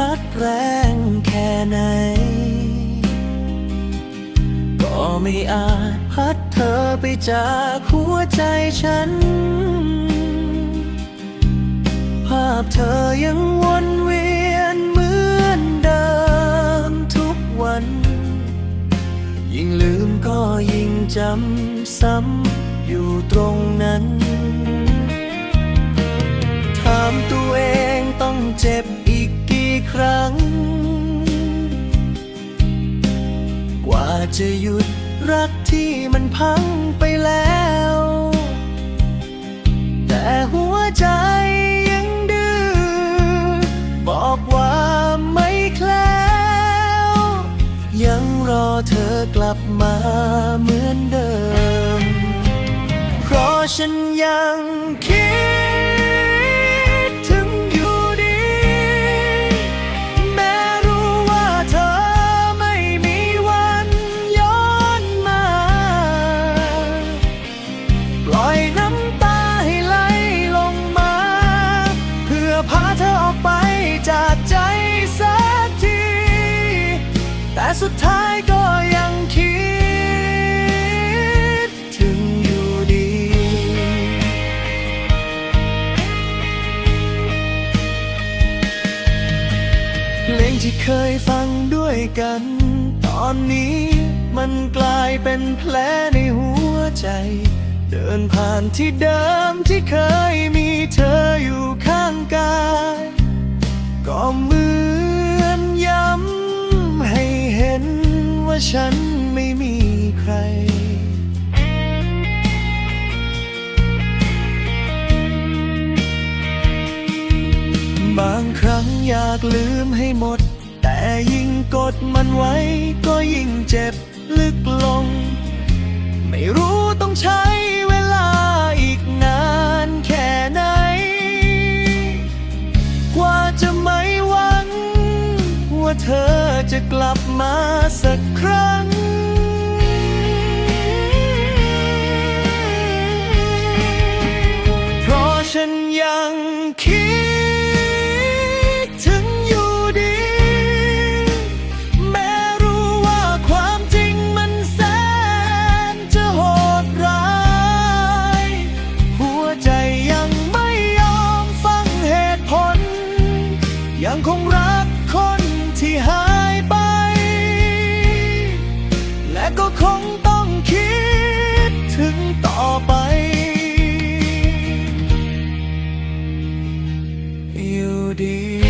พัดแรงแค่ไหน ก็ไม่อาจพัดเธอไปจากหัวใจฉัน ภาพเธอยังวนเวียนเหมือนเดิมทุกวัน ยิ่งลืมก็ยิ่งจำซ้ำอยู่ตรงนั้น ครั้ง กว่าจะหยุดรักที่มันพังไปแล้ว แต่หัวใจยังดื้อบอกว่าไม่แคล้วยังรอเธอกลับมาเหมือนเดิม เพราะฉันยัง จากใจสักที แต่สุดท้ายก็ยังคิดถึงอยู่ดี เพลงที่เคยฟังด้วยกัน ตอนนี้มันกลายเป็นแผลในหัวใจ เดินผ่านที่เดิมที่เคยมีเธอ ว่าฉันไม่มีใคร บางครั้งอยากลืมให้หมด แต่ยิ่งกดมันไว้ ก็ยิ่งเจ็บลึกลง ไม่รู้ต้องใช้ ว่าเธอจะกลับมาสักครั้ง เพราะฉันยังคิดถึงอยู่ดี แม้รู้ว่าความจริงมันแสนจะโหดร้าย หัวใจยังไม่ยอมฟังเหตุผล ยังคงรัก ที่หายไป และก็คงต้องคิดถึงต่อไป อยู่ดี